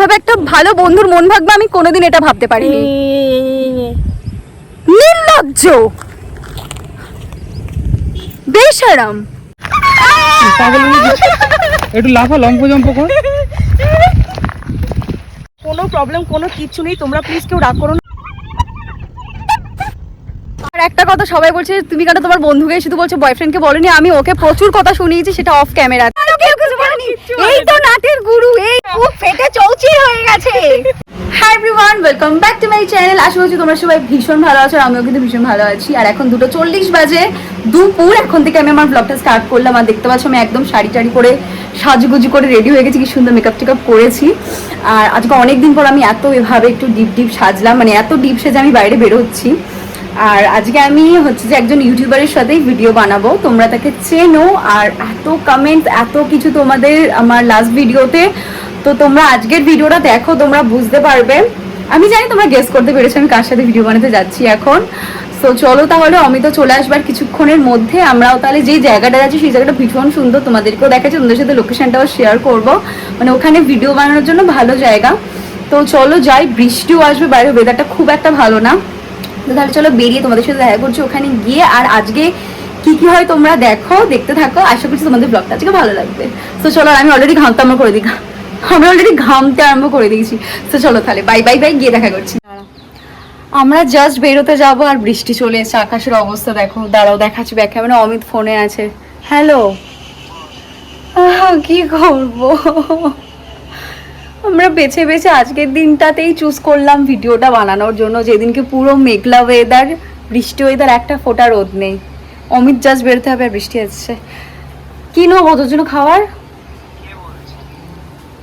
ভাবে একটা ভালো বন্ধুর মন ভাগবে আমি কোনোদিন এটা ভাবতে পারিনি। নির্লজ্জ! বেশারাম! পাগল একটু লাফা লম্প জম্প কর। কোনো প্রবলেম কোনো কিছু নেই তোমরা প্লিজ কেউ রাগ করো না। একটা কথা সবাই বলছে তুমি কেন তোমার বন্ধুকে শুধু বলছো বয়ফ্রেন্ডকে বলনি? আমি ওকে প্রচুর কথা শুনিয়েছি সেটা অফ ক্যামেরা এই তো নাটের গুরু এই খুব ফেটে চৌচির হয়ে গেছে। Hi everyone welcome back to my channel আশা করছি তোমরা সবাই ভীষণ ভালো আছো আর আমিও কিন্তু ভীষণ ভালো আছি। আর এখন দুটো চল্লিশ বাজে দুপুর। এখন থেকে আমি আমার ব্লগটা স্টার্ট করলাম। আর দেখতে পাচ্ছ আমি একদম শাড়ি টাড়ি করে সাজুগুজু করে রেডি হয়ে গেছি। কি সুন্দর মেকআপ টেকআপ করেছি। আর আজকে অনেকদিন পর আমি এত এভাবে একটু ডিপ ডিপ সাজলাম। মানে এত ডিপ সেজে আমি বাইরে বেরোচ্ছি। আর আজকে আমি হচ্ছে যে একজন ইউটিউবারের সাথেই ভিডিও বানাবো। তোমরা তাকে চেনো আর এত কমেন্ট এত কিছু তোমাদের আমার লাস্ট ভিডিওতে তো তোমরা আজকের ভিডিওটা দেখো, তোমরা বুঝতে পারবে। আমি জানি তোমরা গেস করতে পেরেছ আমি কার সাথে ভিডিও বানাতে যাচ্ছি এখন। তো চলো তাহলে অমিত চলে আসবার কিছুক্ষণের মধ্যে। আমরাও তাহলে যেই জায়গাটা যাচ্ছি, সেই জায়গাটা ভীষণ সুন্দর তোমাদেরকেও দেখাচ্ছি, তোমাদের সাথে লোকেশনটাও শেয়ার করব। মানে ওখানে ভিডিও বানানোর জন্য ভালো জায়গা। তো চলো যাই, বৃষ্টিও আসবে, বাইরে ওয়েদারটা খুব একটা ভালো না। তাহলে চলো বেরিয়ে তোমাদের সাথে দেখা করছি ওখানে গিয়ে। আর আজকে কি কি হয় তোমরা দেখো, দেখতে থাকো। আশা করছি তোমাদের ব্লগটা আজকে ভালো লাগবে। তো চলো আমি অলরেডি ঘামতে আরম্ভ করে দিই। আমরা অলরেডি ঘামতে আরম্ভ করে দিয়েছি। তো চলো তাহলে বাই বাই বাই গিয়ে দেখা করছি। আমরা জাস্ট বেরোতে যাব আর বৃষ্টি চলে এসেছে, আকাশের অবস্থা দেখো। দাঁড়াও, দেখাচ্ছি ব্যাখ্যা। মানে অমিত ফোনে আছে। হ্যালো কি করব? আমরা বেছে বেছে আজকের দিনটাতেই চুজ করলাম ভিডিওটা বানানোর জন্য। যেদিনকে পুরো মেঘলা ওয়েদার বৃষ্টি ওয়েদার একটা ফোঁটা রোদ নেই। অমিত জাস্ট বেরোতে হবে আর বৃষ্টি আসছে। কি নেব তোর জন্য খাবার?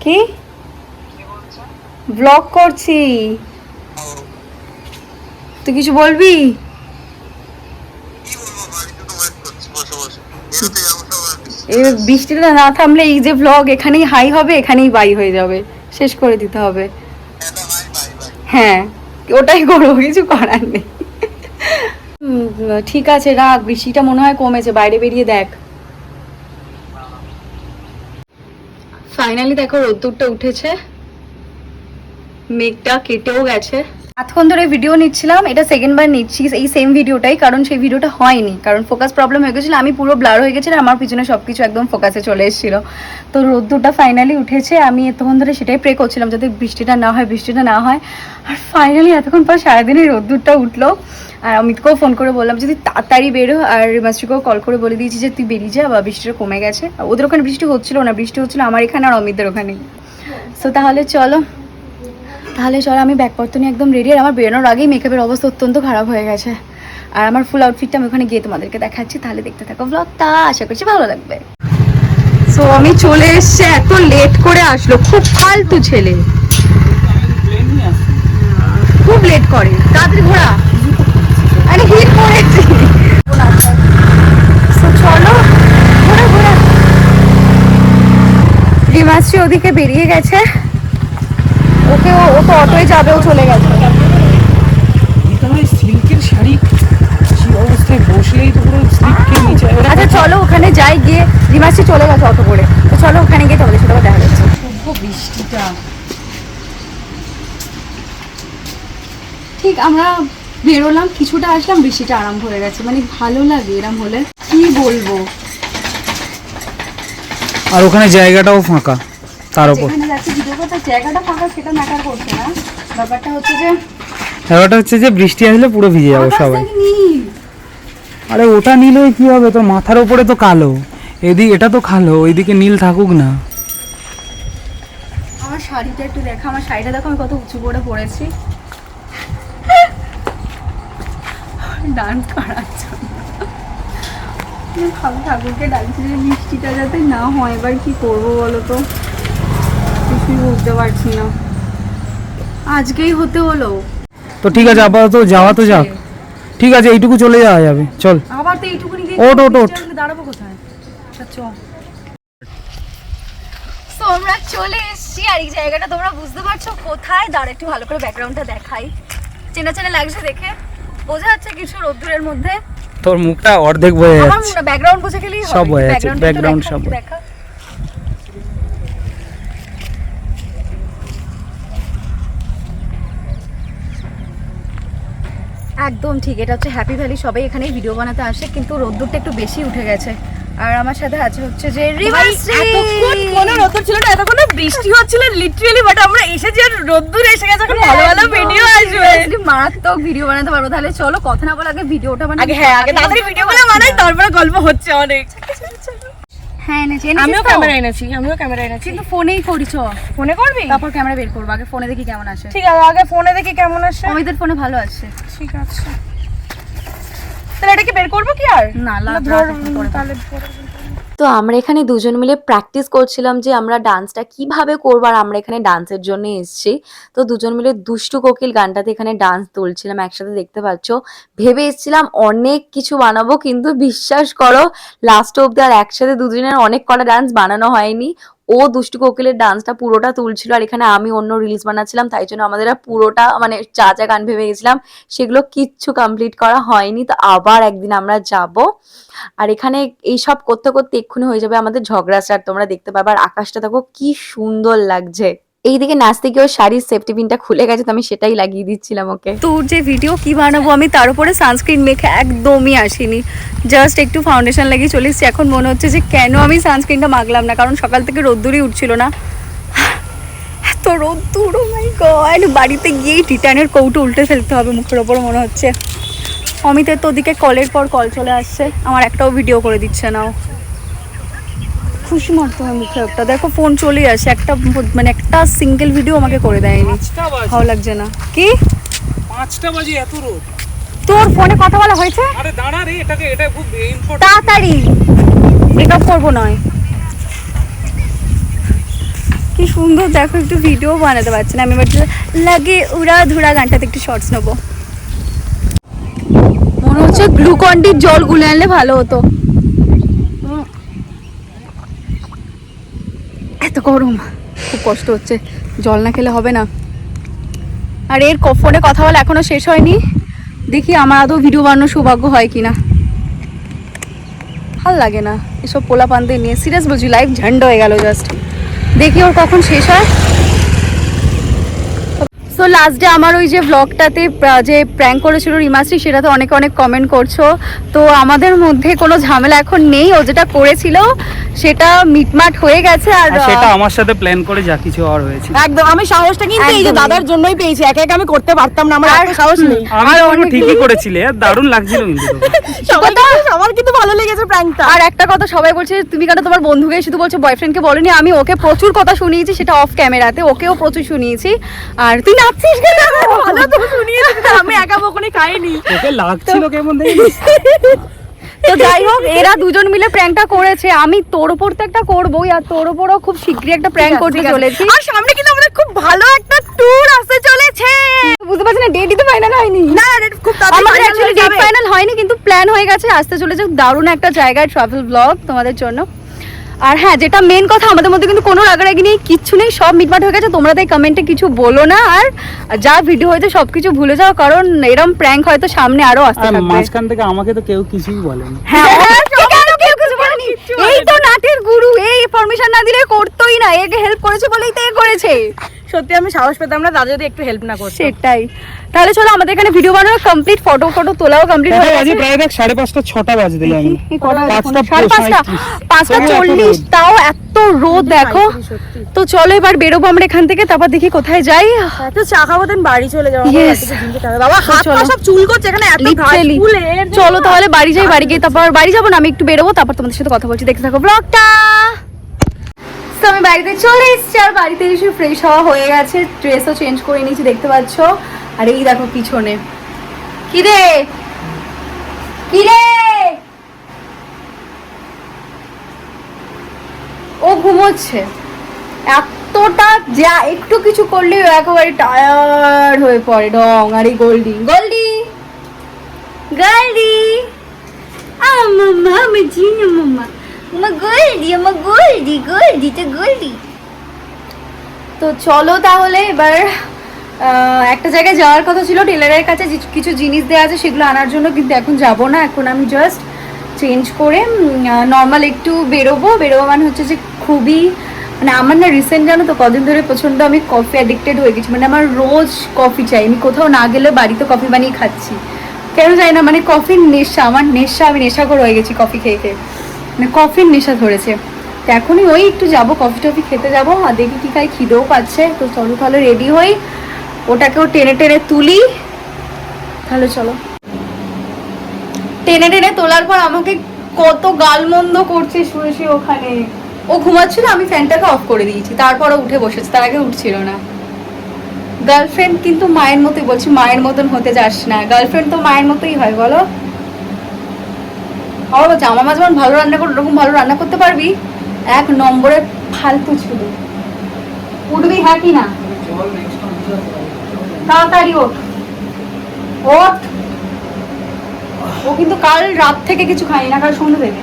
কি ব্লগ করছি। তুই কিছু বলবি? বৃষ্টিটা না থামলে এই যে ব্লগ এখানেই হাই হবে এখানেই বাই হয়ে যাবে। শেষ করে দিতে হবে। হ্যাঁ ওটাই করব, কিছু করার নেই। ঠিক আছে, রাখ, বৃষ্টিটা মনে হয় কমেছে, বাইরে বেরিয়ে দেখ। ফাইনালি দেখো, রোদ্দুরটা উঠেছে। মেঘটা কেটেও গেছে। এতক্ষণ ধরে ভিডিও নিচ্ছিলাম, এটা সেকেন্ড বার নিচ্ছি, এই সেম ভিডিওটাই কারণ সেই ভিডিওটা হয়নি। কারণ ফোকাস প্রবলেম হয়ে গেছিল, আমি পুরো ব্লার হয়ে গেছিলাম, আমার পিছনে সব কিছু একদম ফোকাসে চলে এসেছিল। তো রোদ্দুরটা ফাইনালি উঠেছে, আমি এতক্ষণ ধরে সেটাই প্রে করছিলাম যাতে বৃষ্টিটা না হয়, বৃষ্টিটা না হয়। আর ফাইনালি এতক্ষণ পর সারাদিনই রোদ্দুরটা উঠল। আর অমিতকেও ফোন করে বললাম, যদি তাড়াতাড়ি বেরো। আর মাস্টারকেও কল করে বলে দিয়েছি যে, তুই বেরিয়ে যা, বা বৃষ্টিটা কমে গেছে। ওদের ওখানে বৃষ্টি হচ্ছিল না, বৃষ্টি হচ্ছিল আমার এখানে আর অমিতদের ওখানে। সো তাহলে চলো তাহলে চলো আমি ব্যাগপত্র নিয়ে একদম রেডি আর আমার বেরোনোর আগেই মেকআপের অবস্থা অত্যন্ত খারাপ হয়ে গেছে। আর আমার ফুল আউটফিটটা আমি ওখানে গিয়ে তোমাদেরকে দেখাচ্ছি তাহলে দেখতে থাকো ব্লগটা আশা করছি ভালো লাগবে। সো আমি চলে এসছে এত লেট করে আসলো খুব ফালতু ছেলে। খুব লেট করে তাড়াতাড়ি ঘোরা। আরে হিট So, চলো ঘোরা ঘোরা। ওদিকে বেরিয়ে গেছে। ওকে ও তো অটোয় যাবে ও চলে গেছে। সিল্কের শাড়ি অবস্থায় বসলেই তো পুরো স্লিপ খেয়ে নিচে আচ্ছা চলো ওখানে যাই গিয়ে রিমাশ্রী চলে গেছে অটো করে। তো চলো ওখানে গিয়ে তোমাদের সাথে দেখা যাচ্ছে বৃষ্টিটা। ঠিক আমরা বেরোলাম কিছুটা আসলাম বৃষ্টিটা আরম্ভ হয়ে গেছে। মানে ভালো লাগে এরম হলে। কি বলব? আর ওখানে জায়গাটাও ফাঁকা। তার উপর। ব্যাপারটা হচ্ছে যে বৃষ্টি আসলে পুরো ভিজে যাব সবাই। আরে ওটা নীল কি হবে? তোর মাথার উপরে তো কালো। এদিকে এটা তো কালো ওইদিকে নীল থাকুক না। আমার শাড়িটা একটু দেখা আমার শাড়িটা দেখো আমি কত উঁচু করে পরেছি। ডান্স করার জন্য। ঠাকুরকে ডাকছি যে বৃষ্টিটা যাতে না হয় এবার কি করব বলো তো? বুঝতে পারছি না। আজকেই হতে হলো। তো ঠিক আছে আপাতত যাওয়া তো যাক। ঠিক আছে এইটুকু চলে যাওয়া যাবে। চল। আবার তো এইটুকুনি দিয়ে ওঠ, ওঠ, ওঠ। দাঁড়াবো কোথায়? আচ্ছা চ তো আমরা চলে এসেছি আর এই জায়গাটা তোমরা বুঝতে পারছ কোথায়? দাঁড়া একটু ভালো করে ব্যাকগ্রাউন্ডটা দেখাই। চেনা চেনা লাগছে দেখে। বোঝা যাচ্ছে কিছু রোদ্দুরের মধ্যে। তোর মুখটা অর্ধেক বয়ে আমার ব্যাকগ্রাউন্ড বুঝে গেলেই সব হয়ে যাচ্ছে, দেখা, সব দেখা। একদম ঠিক এটা হচ্ছে হ্যাপি ভ্যালি সবাই এখানে ভিডিও বানাতে আসে কিন্তু রোদ্দুরটা একটু বেশি উঠে গেছে। আর আমার সাথে আছে হচ্ছে যে এতক্ষণ কোনো রোদ্দুর ছিল না এতক্ষণ বৃষ্টি হচ্ছিল লিটারালি বাট আমরা এসেছি আর রোদ্দুর এসে গেছে এখন ভালো ভালো ভিডিও আসবে। মারাত্মক ভিডিও বানাতে পারব। তাহলে চলো কথা না বলে আগে ভিডিওটা বানাই। আগে হ্যাঁ আগে তাড়াতাড়ি ভিডিও বানাই। তারপরে গল্প হচ্ছে অনেক। হ্যাঁ এনেছি। আমিও ক্যামেরা এনেছি আমিও ক্যামেরা এনেছি। কিন্তু ফোনেই করিছ ফোনে করবি? তারপর ক্যামেরা বের করব আগে ফোনে দেখি কেমন আসে। ঠিক আছে আগে ফোনে দেখি কেমন আসে। অমিতের ফোনে ভালো আছে ঠিক আছে। তাহলে এটাকে বের করব কি আর? না ধর তাহলে তো আমরা এখানে দুজন মিলে প্র্যাকটিস করছিলাম যে আমরা ডান্সটা কীভাবে করব আর আমরা এখানে ডান্সের জন্য এসছি। তো দুজন মিলে দুষ্টু কোকিল গানটাতে এখানে ডান্স তুলছিলাম একসাথে দেখতে পাচ্ছ। ভেবে এসছিলাম অনেক কিছু বানাবো, কিন্তু বিশ্বাস করো লাস্ট অব্দি আর একসাথে দুজনের অনেক কটা ডান্স বানানো হয়নি। ও দুষ্টু কোকিলের ডান্সটা পুরোটা তুলছিল আর এখানে আমি অন্য রিলস বানাচ্ছিলাম, তাই জন্য আমাদের পুরোটা মানে চা চা গান ভেবে গেছিলাম, সেগুলো কিচ্ছু কমপ্লিট করা হয়নি। তো আবার একদিন আমরা যাব। আর এখানে এইসব করতে করতে এক্ষুনি হয়ে যাবে আমাদের ঝগড়া স্টার তোমরা দেখতে পাবে। আর আকাশটা দেখো কি সুন্দর লাগছে। এইদিকে নাচতে গিয়ে ওর শাড়ির সেফটি পিনটা খুলে গেছে, তো আমি সেটাই লাগিয়ে দিচ্ছিলাম ওকে। তোর যে ভিডিও কি বানাবো, আমি তার উপরে সানস্ক্রিন মেখে একদমই আসিনি। জাস্ট একটু ফাউন্ডেশন লাগিয়ে চলে এসেছি, এখন মনে হচ্ছে যে কেন আমি সানস্ক্রিনটা মাগলাম না, কারণ সকাল থেকে রোদ্দুরই উঠছিল না। এত রোদ্দুর মাই গড বাড়িতে গিয়েই টিটানের কৌটো উল্টে ফেলতে হবে মুখের ওপর, মনে হচ্ছে। অমিতের তো ওদিকে কলের পর কল চলে আসছে, আমার একটাও ভিডিও করে দিচ্ছে না। খুশি মারতে হয় মুখে একটা। দেখো ফোন চলে আসে। একটা মানে একটা সিঙ্গেল ভিডিও আমাকে করে দেয়নি। ভালো লাগছে না। কি? পাঁচটা বাজে এত রোদ। তোর ফোনে কথা বলা হয়েছে? আরে দাঁড়া রে এটাকে এটা খুব ইম্পর্টেন্ট তাড়াতাড়ি। ব্রেকআপ করব নয়। কি সুন্দর দেখো একটু ভিডিও বানাতে পারছি না। আমি এবার লাগে উড়া ধুরা গানটাতে একটু শর্টস নেব। মনে হচ্ছে গ্লুকন্ডির জল গুলে আনলে ভালো হতো উম। এত গরম। খুব কষ্ট হচ্ছে। জল না খেলে হবে না। আর এর ফোনে কথা বলা এখনও শেষ হয়নি। দেখি আমার আদৌ ভিডিও বানানোর সৌভাগ্য হয় কি না ভালো লাগে না। এসব পোলা পান্তে নিয়ে। সিরিয়াস বলছি লাইফ ঝান্ড হয়ে গেল জাস্ট দেখি ওর কখন শেষ হয়। সো লাস্ট ডে আমার ওই যে ব্লগটাতে যে প্র্যাঙ্ক করেছিল রিমাশ্রী সেটাতে অনেকে অনেক কমেন্ট করছ। তো আমাদের মধ্যে কোনো ঝামেলা এখন নেই ও যেটা করেছিল সেটা মিটমাট হয়ে গেছে আর আর সেটা আমার সাথে প্ল্যান করে যা কিছু হওয়ার হয়েছে। একদম আমি সাহসটা কিন্তু এই যে দাদার জন্যই পেয়েছি একা একা আমি করতে পারতাম না আমার এত সাহস নেই। আমি বলব ঠিকই করেছিলে দারুণ লাগছিল কিন্তু সবার কিন্তু ভালো লেগেছে প্র্যাঙ্কটা আর একটা কথা সবাই বলছে তুমি কেন তোমার বন্ধুকে শুধু বলছো বয়ফ্রেন্ডকে বলনি? আমি ওকে প্রচুর কথা শুনিয়েছি সেটা অফ ক্যামেরাতে ওকেও প্রচুর শুনিয়েছি। আর তুই নাচছিস কেন? ভালো তো কিন্তু আমি একা বকুনি খাইনি। তোকে লাগছিল কেমন দেখিস তো যাই হোক এরা দুজন মিলে প্র্যাঙ্কটা করেছে। আমি তোর উপর তো একটা করবোই আর তোর উপরও খুব শীঘ্রই একটা প্র্যাঙ্ক করতে চলেছি। আর সামনে কিন্তু আমাদের খুব ভালো একটা ট্যুর আসতে চলেছে। বুঝতে পারছি না ডেটই তো ফাইনাল হয়নি। না খুব আমাদের অ্যাকচুয়ালি ডেট ফাইনাল হয়নি কিন্তু প্ল্যান হয়ে গেছে আসতে চলেছে। দারুণ একটা জায়গায় ট্রাভেল ব্লগ তোমাদের জন্য। আর হ্যাঁ যেটা মেন কথা আমাদের মধ্যে কিন্তু কোনো রাগারাগি নেই কিচ্ছু নেই সব মিটমাট হয়ে গেছে তোমরা তাই কমেন্টে কিছু বলো না আর যা ভিডিও হয়েছে সব কিছু ভুলে যাও কারণ এরম প্র্যাঙ্ক হয়তো সামনে আরও আসতে থাকবে। মাঝখান থেকে আমাকে তো কেউ কিছুই বলেনি। হ্যাঁ কেউ কিছু বলেনি? এই তো নাটের গুরু এই ফরমেশন না দিলে করতোই না একে হেল্প করেছে বলেই তো এ করেছে। সত্যি আমি সাহস পেতাম না দাদা যদি একটু হেল্প না করতো। সেটাই। তাহলে চলো আমাদের এখানে ভিডিও বানানো কমপ্লিট ফটো ফটো তোলাও কমপ্লিট হয়ে গেছে। প্রায় দেখ সাড়ে পাঁচটা ছটা বাজে দিল আমি এই কটা বাজে? এখন? পাঁচটা সাড়ে পাঁচটা? পঁয়ত্রিশ। পাঁচটা তবুও এত চল্লিশ রোদ। তাও এত রোদ দেখো। তো চলো এবার বেরোবো আমরা এখান থেকে তারপর দেখি কোথায় যাই। এত চা খাব দেন বাড়ি চলে যাব। বাবা হাত পা সব চুল করছে এখানে এত। ফুলে চলো তাহলে বাড়ি যাই বাড়ি গিয়ে তারপর বাড়ি যাব না আমি একটু বেরোবো তারপর তোমাদের সাথে কথা বলছি। দেখতে থাকো ব্লগটা তো বাড়িতে চলে এসেছি, আর বাড়িতে এসে ফ্রেশ হওয়া হয়ে গেছে। ড্রেসও চেঞ্জ করে নিয়েছি, দেখতে পাচ্ছ। আর এই দেখো পিছনে। কি রে? কি রে? ও ঘুমোচ্ছে। এতটা যা, একটু কিছু করলেই ও একেবারে টায়ার্ড হয়ে পড়ে। ডং আর এই গোল্ডি। গোল্ডি! গোল্ডি! মাম্মা আমি চিনি মাম্মা। মা গোল্ডি আমার গোল্ডি গোল্ডি তো গোল্ডি। তো চলো তাহলে এবার একটা জায়গায় যাওয়ার কথা ছিল টেলারের কাছে কিছু জিনিস দেওয়া আছে সেগুলো আনার জন্য, কিন্তু এখন যাব না, এখন আমি জাস্ট চেঞ্জ করে নর্মাল একটু বেরোবো। বেরোবো মানে হচ্ছে যে খুবই মানে আমার না রিসেন্ট জানো তো কদিন ধরে প্রচণ্ড আমি কফি অ্যাডিক্টেড হয়ে গেছি। মানে আমার রোজ কফি চাই। আমি কোথাও না গেলে বাড়িতে কফি বানিয়ে খাচ্ছি। কেন জানি না মানে কফির নেশা, আমার নেশা, আমি নেশাখোর হয়ে গেছি কফি খেয়ে খেয়ে। মানে কফির নেশা ধরেছে। তো এখনই ওই একটু যাব কফি টফি খেতে যাব, আর দেখি কি খাই, খিদেও পাচ্ছে। তো চলো তাহলে রেডি হই, ওটাকেও টেনে টেনে তুলি। তাহলে চলো। টেনে টেনে তোলার পর আমাকে কত গালমন্দ করছে শুয়ে ওখানে। ও ঘুমাচ্ছিল, আমি ফ্যানটাকে অফ করে দিয়েছি। তারপর উঠে বসেছে, তার আগে উঠছিল না। গার্লফ্রেন্ড কিন্তু মায়ের মতোই, বলছি মায়ের মতন হতে যাস না। গার্লফ্রেন্ড তো মায়ের মতোই হয়, বলো। ও জামা মা যেমন ভালো রান্না করে ওরকম ভালো রান্না করতে পারবি? এক নম্বরে ফালতু ছিল উঠবি হ্যাঁ কি না? তাড়াতাড়ি ওঠ। ওঠ। ও কিন্তু কাল রাত থেকে কিছু খায়নি না কাল সন্ধ্যে থেকে।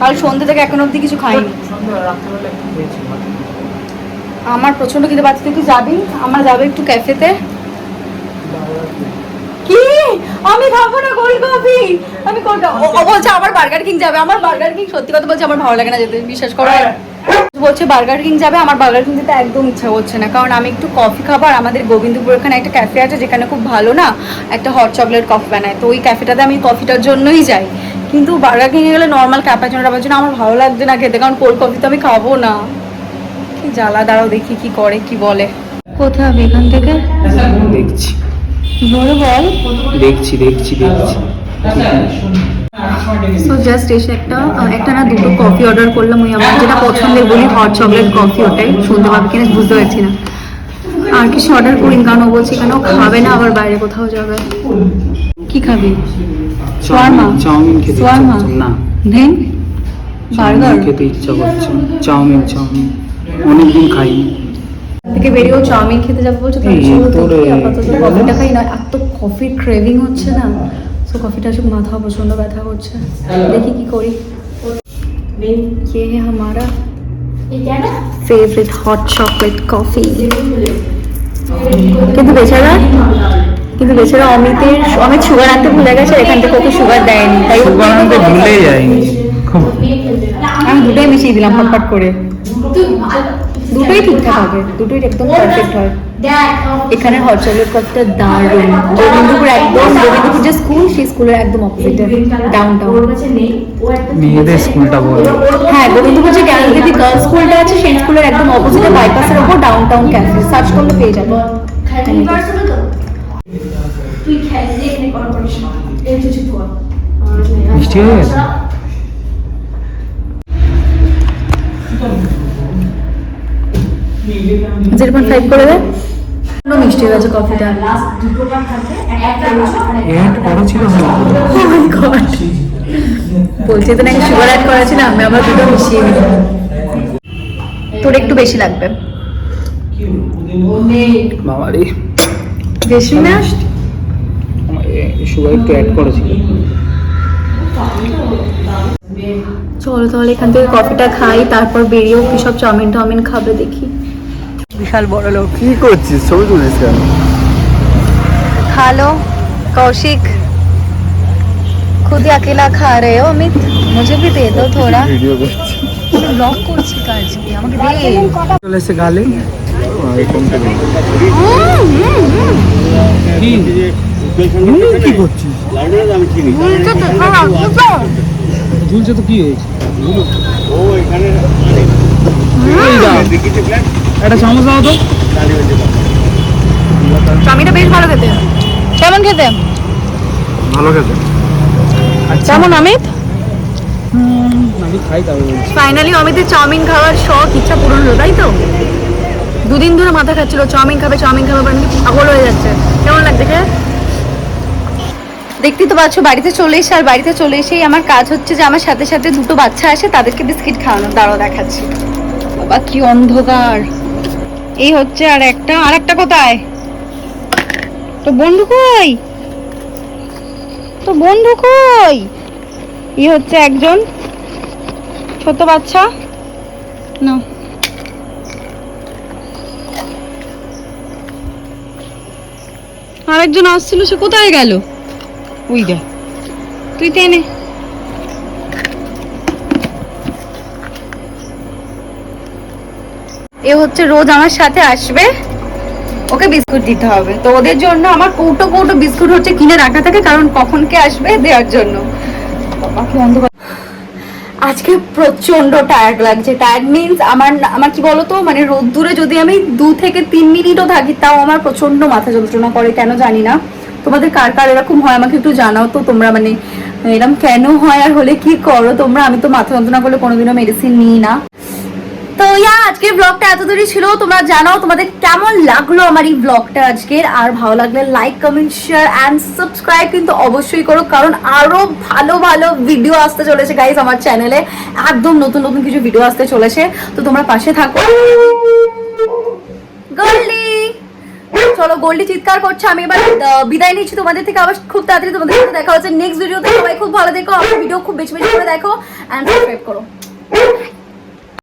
কাল সন্ধ্যে থেকে এখন অবধি কিছু খাইনি আমার প্রচণ্ড খিদে পাচ্ছে। তুই যাবি? আমার যাবে একটু ক্যাফেতে আমি খাব না কোল্ড কফি। আমি কোল্ড ও বলছে? আমার বার্গার কিং যাবে। আমার বার্গার কিং সত্যি কথা বলছে আমার ভালো লাগে না যেতে বিশ্বাস করো। বলছে বার্গার কিং যাবে আমার বার্গার কিং যেতে একদম ইচ্ছা হচ্ছে না। কারণ আমি একটু কফি খাব আর আমাদের গোবিন্দপুর ওখানে একটা ক্যাফে আছে যেখানে খুব ভালো না একটা হট চকলেট কফি বানায়। তো ওই ক্যাফেটাতে আমি কফিটার জন্যই যাই। কিন্তু বার্গার কিংয়ে গেলে নর্মাল ক্যাপাচুনো টাপাচুনো আমার ভালো লাগছে না খেতে কারণ কোল্ড কফি তো আমি খাব না। কি জ্বালা দাঁড়াও দেখি কি করে কি বলে। কোথায় হবে এখান থেকে? দেখছি। বড় বল দেখছি দেখছি দেখছি। সো জাস্ট এসে একটা একটা না দুটো কফি অর্ডার করলাম। ওই আমার যেটা পছন্দের বলি হট চকলেট কফি ওটাই। শুনতে পাবে কিনা বুঝতে পারছি না। আর কিছু অর্ডার করি কারণ ও বলছে কেন খাবে না আবার বাইরে কোথাও যাবে। কি খাবি? Chowmein Shawarma? চাউমিন খেতে ইচ্ছা না। Then burger? খেতে ইচ্ছা করছে। Chowmein chowmein. অনেকদিন খাইনি। থেকে বেরিয়েও চাউমিন খেতে যাবো বলছে তাহলে এই চলো তো দেখি, রে। আপাতত কফিটা খাই না এত কফির ক্রেভিং হচ্ছে না সো কফিটা সব মাথা প্রচন্ড ব্যথা করছে দেখি কি করি ये है हमारा फेवरेट हॉट चॉकलेट कॉफी কিন্তু বেচারা কিন্তু বেচারা অমিতের অমিত সুগার আনতে ভুলে গেছে এখান থেকে ওকে সুগার দেয়নি তাই ও- সুগার আনতে ভুলে যায়নি খুব আমি দুটোই মিশিয়ে দিলাম ফটফট করে দুটোই ঠিকঠাক হবে দুটোই একদম পারফেক্ট হয়। এখানে হট চকলেট কফিটা দারুণ গোবিন্দপুর একদম গোবিন্দপুর যে স্কুল সেই স্কুলের একদম অপোজিটে ডাউন টাউন মেয়েদের স্কুলটা বলো হ্যাঁ গোবিন্দপুর যে জ্ঞানদেবী গার্লস স্কুলটা আছে সেই স্কুলের একদম অপোজিটে বাইপাসের ওপর ডাউন টাউন ক্যাফে সার্চ করলে পেয়ে যাবে। মিষ্টি হয়ে গেছে? জিরো পয়েন্ট ফাইভ করে দে। পুরো মিষ্টি হয়ে গেছে কফিটা বলছি তো নাকি সুগার অ্যাড আমি আবার দুটো মিশিয়ে দিলাম তোর একটু বেশি লাগবে। বেশি না? সুগার একটু অ্যাড করেছিল চলো তাহলে এখান থেকে কফিটা খাই তারপর বেরিয়েও কি সব চাউমিন টাউমিন খাবে দেখি। বিশাল বড় লোক কি করছিস ছবি তুলিস কেন खा लो कौशिक खुद ही अकेला खा रहे हो अमित मुझे भी दे दो थोड़ा ভিডিও করছি ব্লগ করছি কাজকে আমাকে দে চলে এসে গালে এরকম করে। কি হুম, কি করছিস ঝুলছে তো কি হয়েছে এই দাও। একটা চামচ দাও তো। চাউমিনটা বেশ ভালো খেতে। কেমন খেতে? ভালো খেতে। আচ্ছা। কেমন অমিত? ফাইনালি অমিতের চাউমিন খাওয়ার শখ ইচ্ছা পূরণ হলো তাই তো? দুদিন ধরে মাথা খাচ্ছিল চাউমিন খাবে চাউমিন খাবে মানে পাগল হয়ে যাচ্ছে। কেমন লাগছে কে? দেখতেই তো পাচ্ছ বাড়িতে চলে এসে আর বাড়িতে চলে এসেই আমার কাজ হচ্ছে যে আমার সাথে সাথে দুটো বাচ্চা আসে তাদেরকে বিস্কিট খাওয়ানো দাঁড়াও দেখাচ্ছি। বাবা কি অন্ধকার। এই হচ্ছে আর একটা আর একটা কোথায়? তো বন্ধু কই? তো বন্ধু কই? এই হচ্ছে একজন ছোট বাচ্চা। না। আরেকজন আসছিল, সে কোথায় গেল? ওই দেখ। তুই টেনে। এ হচ্ছে রোজ আমার সাথে আসবে। ওকে বিস্কুট দিতে হবে। তো ওদের জন্য আমার কৌটো কৌটো বিস্কুট হচ্ছে কিনে রাখা থাকে, কারণ কখন কে আসবে দেওয়ার জন্য। আজকে প্রচণ্ড টায়ার্ড লাগছে। টায়ার্ড মিন্স আমার আমার কি বলতো? মানে রোদ্দুরে যদি আমি দু থেকে তিন মিনিটও থাকি, তাও আমার প্রচণ্ড মাথা যন্ত্রণা করে, কেন জানি না। তোমাদের কার কার এরকম হয় আমাকে একটু জানাও তো তোমরা মানে এরকম কেন হয় আর হলে কি করো তোমরা? আমি তো মাথা যন্ত্রণা করলে কোনোদিনও মেডিসিন নিই না। তো ইয়া, আজকের ব্লগটা এত দূরই ছিল। তোমরা জানাও তোমাদের কেমন লাগল আমার এই ব্লগটা আজকের। আর ভালো লাগলে like comment share and subscribe কিন্তু অবশ্যই করো, কারণ আরও ভালো ভালো ভিডিও আসতে চলেছে গাইজ আমার চ্যানেলে একদম নতুন নতুন কিছু ভিডিও আসতে চলেছে। তো তোমরা পাশে থাকো। চলো, গোল্ডি চিৎকার করছে, আমি এবার বিদায় নিচ্ছি তোমাদের থেকে। আবার খুব তাড়াতাড়ি তোমাদের সাথে দেখা হচ্ছে। নেক্সট ভিডিওতে সবাই খুব ভালো দেখো আমার ভিডিও খুব বেশি বেশি করে দেখো অ্যান্ড সাবস্ক্রাইব করো।